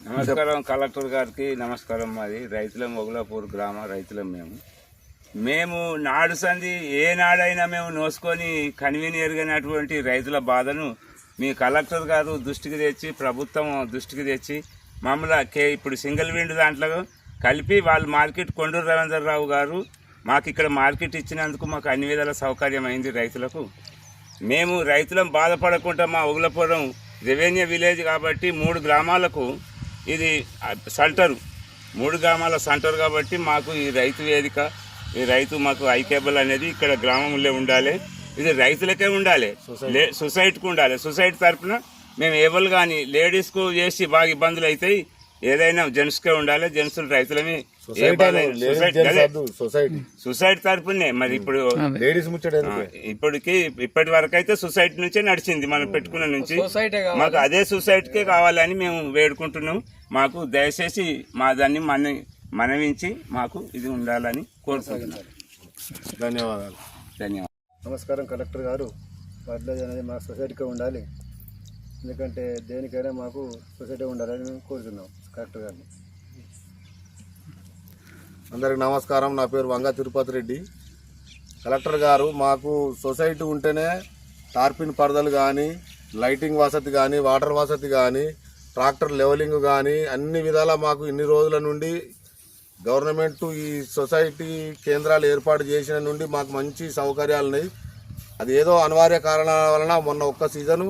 నమస్కారం కలెక్టర్ గారికి నమస్కారం. మాది రైతులం మొగులాపూర్ గ్రామ రైతులం మేము. మేము నాడు సంధి ఏ నాడైనా మేము నోసుకొని కన్వీనియర్గానటువంటి రైతుల బాధను మీ కలెక్టర్ గారు దృష్టికి తెచ్చి ప్రభుత్వం దృష్టికి తెచ్చి మమ్మల్ని కే ఇప్పుడు సింగిల్ విండ్ దాంట్లో కలిపి వాళ్ళు మార్కెట్ కొండూరు రవీంద్రరావు గారు మాకు ఇక్కడ మార్కెట్ ఇచ్చినందుకు మాకు అన్ని విధాల సౌకర్యం అయింది రైతులకు. మేము రైతులం బాధపడకుండా మా ఉగులపురం రెవెన్యూ విలేజ్ కాబట్టి మూడు గ్రామాలకు ఇది సెంటరు మూడు గ్రామాల సెంటర్ కాబట్టి మాకు ఈ రైతు వేదిక ఈ రైతు మాకు ఐకేబుల్ అనేది ఇక్కడ గ్రామంలో ఉండాలి. ఇది రైతులకే ఉండాలి. లే సొసైటీకి ఉండాలి. సొసైటీ తరఫున మేము ఏబుల్ కానీ లేడీస్కు చేసి బాగా ఇబ్బందులు అవుతాయి ఏదైనా జెంట్స్కే ఉండాలి జెంట్స్ రైతులమే ఏ బాధ అయినా. సొసైటీ. సొసైటీ తరఫునే మరి ఇప్పుడు లేడీస్ ముచ్చట ఇప్పటికి ఇప్పటి వరకు అయితే సొసైటీ నుంచే నడిచింది మనం పెట్టుకున్న నుంచి. మాకు అదే సొసైటీకే కావాలని మేము వేడుకుంటున్నాం. మాకు దయచేసి మా దాన్ని మన మనవించి మాకు ఇది ఉండాలని కోరుకుంటున్నాం. ధన్యవాదాలు. ధన్యవాదాలు. నమస్కారం కలెక్టర్ గారు. అనేది మా సొసైటీకి ఉండాలి. ఎందుకంటే దేనికైనా మాకు సొసైటీ ఉండాలని మేము కోరుతున్నాం కలెక్టర్ గారిని. అందరికి నమస్కారం. నా పేరు వంగ తిరుపతి రెడ్డి. కలెక్టర్ గారు మాకు సొసైటీ ఉంటేనే టార్పిన్ పరదలు కానీ లైటింగ్ వసతి కానీ వాటర్ వసతి కానీ ట్రాక్టర్ లెవలింగ్ కానీ అన్ని విధాల మాకు ఇన్ని రోజుల నుండి గవర్నమెంట్ ఈ సొసైటీ కేంద్రాలు ఏర్పాటు చేసిన నుండి మాకు మంచి సౌకర్యాలు ఉన్నాయి. అది ఏదో అనివార్య కారణాల వలన మొన్న ఒక్క సీజను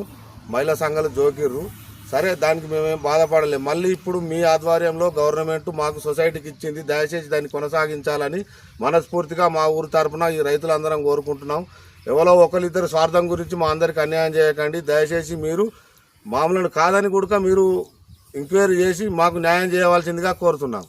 మహిళా సంఘాలు జోకిర్రు. సరే దానికి మేమేం బాధపడలేం. మళ్ళీ ఇప్పుడు మీ ఆధ్వర్యంలో గవర్నమెంట్ మాకు సొసైటీకి ఇచ్చింది. దయచేసి దాన్ని కొనసాగించాలని మనస్ఫూర్తిగా మా ఊరు తరపున ఈ రైతులందరం కోరుకుంటున్నాం. ఎవరో ఒకరిద్దరు స్వార్థం గురించి మా అందరికి అన్యాయం చేయకండి. దయచేసి మీరు మామూలు కాదని కూడా మీరు ఎంక్వైరీ చేసి మాకు న్యాయం చేయవలసిందిగా కోరుతున్నాం.